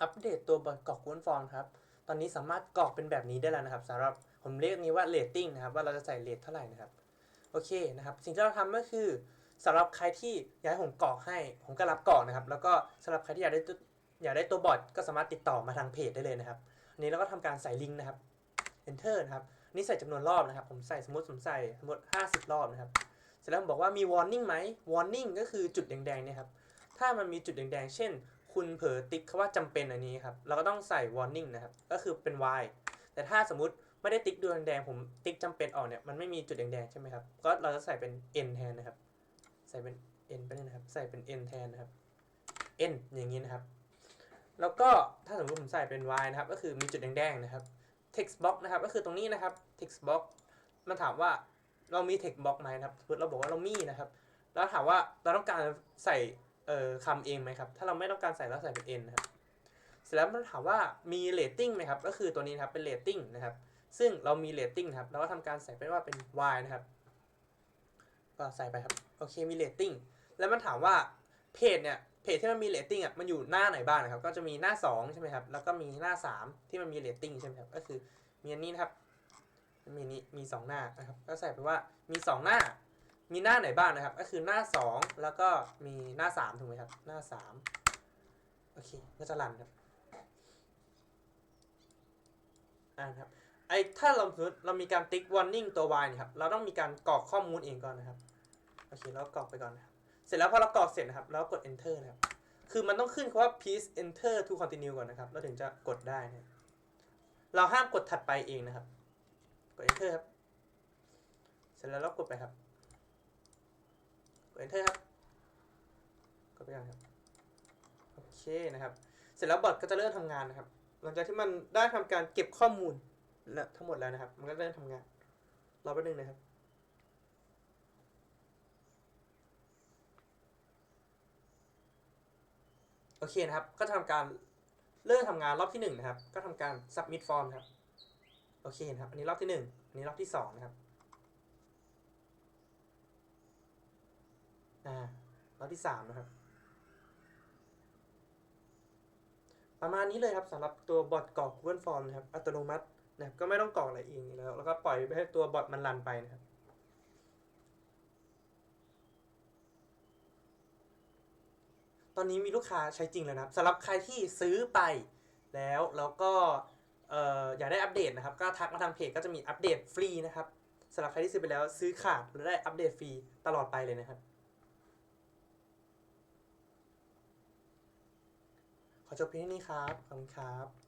อัปเดตตัวบอทกรอกวนฟอร์มครับ ตอนนี้สามารถกรอกเป็นแบบนี้ได้แล้วนะครับสำหรับผมเรียกนี้ว่าเรตติ้งนะครับ ว่าเราจะใส่เรทเท่าไหร่นะครับ โอเคนะครับ สิ่งที่เราทำก็คือสำหรับใครที่อยากให้ผมกรอกให้ ผมก็รับกรอกนะครับ แล้วก็สำหรับใครที่อยากได้ตัวอยากได้ตัวบอทก็สามารถติดต่อมาทางเพจได้เลยนะครับอันนี้เราก็ทำการใส่ลิงก์นะครับ enter นะครับนี่ใส่จำนวนรอบนะครับ ผมใส่สมมติผมใส่สมมติ 50 รอบนะครับ เสร็จแล้วผมบอกว่ามี warning ไหม warning ก็คือจุดแดงๆเนี่ยครับ ถ้ามันมีจุดแดงๆ เช่น คุณเผลอติ๊กคำว่าจำเป็นอันนี้ครับ เราก็ต้องใส่ warning นะครับ ก็คือเป็น y แต่ถ้าสมมติไม่ได้ติ๊กดวงแดงผมติ๊กจำเป็นออกเนี่ยมันไม่มีจุดแดงๆใช่ไหมครับ ก็เราจะใส่เป็น n แทนนะครับ ใส่เป็น n ไปเลยนะครับ ใส่เป็น n แทนนะครับ n อย่างนี้นะครับ แล้วก็ถ้าสมมติผมใส่เป็น y นะครับ ก็คือมีจุดแดงๆนะครับ text box นะครับ ก็คือตรงนี้นะครับ text box มันถามว่าเรามี text box ไหมนะครับเราบอกว่าเรามีนะครับ แล้วถามว่าเราต้องการใส่ เอ่อคำเองไหมครับ ถ้าเราไม่ต้องการใส่เราใส่เป็น n นะครับ เสร็จแล้วมันถามว่ามี rating ไหมครับ ก็คือตัวนี้ครับเป็น rating นะครับ ซึ่งเรามี rating นะครับ เราก็ทำการใส่ไปว่าเป็น y นะครับ ก็ใส่ไปครับ โอเค มี rating แล้วมันถามว่าเพจเนี่ย เพจที่มันมี rating อะ มันอยู่หน้าไหนบ้างนะครับ ก็จะมีหน้า 2 ใช่ไหมครับ แล้วก็มีหน้า 3 ที่มันมี rating ใช่ไหมครับ ก็คือมีอันนี้นะครับ มีนี้ มี 2 หน้านะครับ ก็ใส่ไปว่ามี 2 หน้า มีหน้าไหนบ้างนะครับ ก็คือหน้า 2 แล้วก็มีหน้า 3 ถูกไหมครับ หน้า 3 โอเค ก็จะรันครับอ่านครับไอ้ถ้าเราสมมติเรามีการติ๊ก warning ตัว y นะครับ เราต้องมีการกรอกข้อมูลเองก่อนนะครับ โอเคแล้วกรอกไปก่อนนะครับ เสร็จแล้วพอเรากรอกเสร็จนะครับแล้วกด enter นะครับ คือมันต้องขึ้นคำว่า please enter to continue ก่อนนะครับ เราถึงจะกดได้นะเราห้ามกดถัดไปเองนะครับ กด enter ครับ เสร็จแล้วเรากดไปครับ enter ครับกดไปกันครับโอเคนะครับ เสร็จแล้วบอทก็จะเริ่มทำงานนะครับ หลังจากที่มันได้ทำการเก็บข้อมูลและทั้งหมดแล้วนะครับ มันก็เริ่มทำงานรอแป๊บนึงนะครับโอเคนะครับ ก็ทำการเริ่มทำงานรอบที่หนึ่งนะครับ ก็ทำการ submit form ครับ โอเคนะครับ อันนี้รอบที่หนึ่งอันนี้รอบที่สองนะครับ อ่ารอบที่สามนะครับ ประมาณนี้เลยครับสำหรับตัวบอทกรอก Google Form นะครับอัตโนมัตินะครับก็ไม่ต้องกรอกอะไรเองแล้ว แล้วก็ปล่อยให้ตัวบอทมันรันไปนะครับตอนนี้มีลูกค้าใช้จริงแล้วนะครับสำหรับใครที่ซื้อไปแล้วแล้วก็เอ่ออยากได้อัปเดตนะครับ ก็ทักมาทางเพจก็จะมีอัปเดตฟรีนะครับสำหรับใครที่ซื้อไปแล้วซื้อขาดแล้วได้อัปเดตฟรีตลอดไปเลยนะครับ ขอ จบเพียงเท่านี้ครับ ขอบคุณครับ